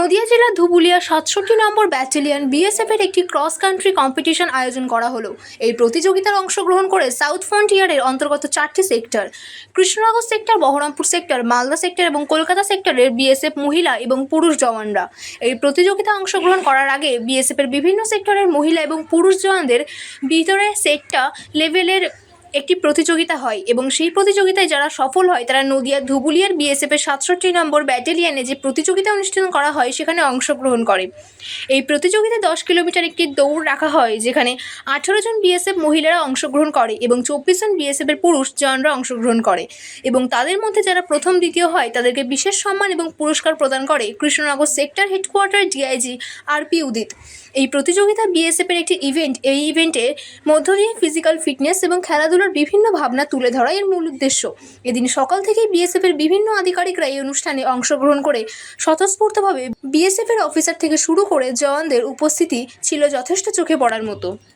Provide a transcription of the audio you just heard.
নদিয়া জেলার ধুবুলিয়া সাতষট্টি নম্বর battalion BSF এর একটি ক্রস কান্ট্রি কম্পিটিশন আয়োজন করা হলো। এই প্রতিযোগিতার অংশগ্রহণ করে সাউথ ফ্রন্টিয়ারের অন্তর্গত চারটি sector, Krishnanagar sector, Baharampur sector, Malda sector এবং কলকাতা সেক্টরের বিএসএফ মহিলা এবং পুরুষ জওয়ানরা। এই প্রতিযোগিতা অংশগ্রহণ করার আগে বিএসএফ এর বিভিন্ন সেক্টরের মহিলা এবং পুরুষ জওয়ানদের ভিতরে সেটটা লেভেলের একটি প্রতিযোগিতা হয় এবং সেই প্রতিযোগিতায় যারা সফল হয়, তারা নদিয়ার ধুবুলিয়ার বিএসএফ এর সাতষট্টি নম্বর ব্যাটালিয়নে যে প্রতিযোগিতা অনুষ্ঠিত করা হয়, সেখানে অংশগ্রহণ করে। এই প্রতিযোগিতায় দশ কিলোমিটার একটি দৌড় রাখা হয়, যেখানে আঠেরো জন বিএসএফ মহিলারা অংশগ্রহণ করে এবং চব্বিশ জন বিএসএফ এর পুরুষ জওয়ানরা অংশগ্রহণ করে এবং তাদের মধ্যে যারা প্রথম, দ্বিতীয় হয়, তাদেরকে বিশেষ সম্মান এবং পুরস্কার প্রদান করে Krishnanagar sector headquarter DIG R P. Udit প্রতিযোগিতা বিএসএফ এর একটি ইভেন্ট, এই ইভেন্টের মধ্য দিয়ে ফিজিক্যাল ফিটনেস এবং খেলাধুলার বিভিন্ন ভাবনা তুলে ধরা এর মূল উদ্দেশ্য। এদিন সকাল থেকেই বিএসএফ এর বিভিন্ন আধিকারিকরা এই অনুষ্ঠানে অংশগ্রহণ করে স্বতঃস্ফূর্তভাবে বিএসএফ এর অফিসার থেকে শুরু করে জওয়ানদের উপস্থিতি ছিল যথেষ্ট চোখে পড়ার মতো।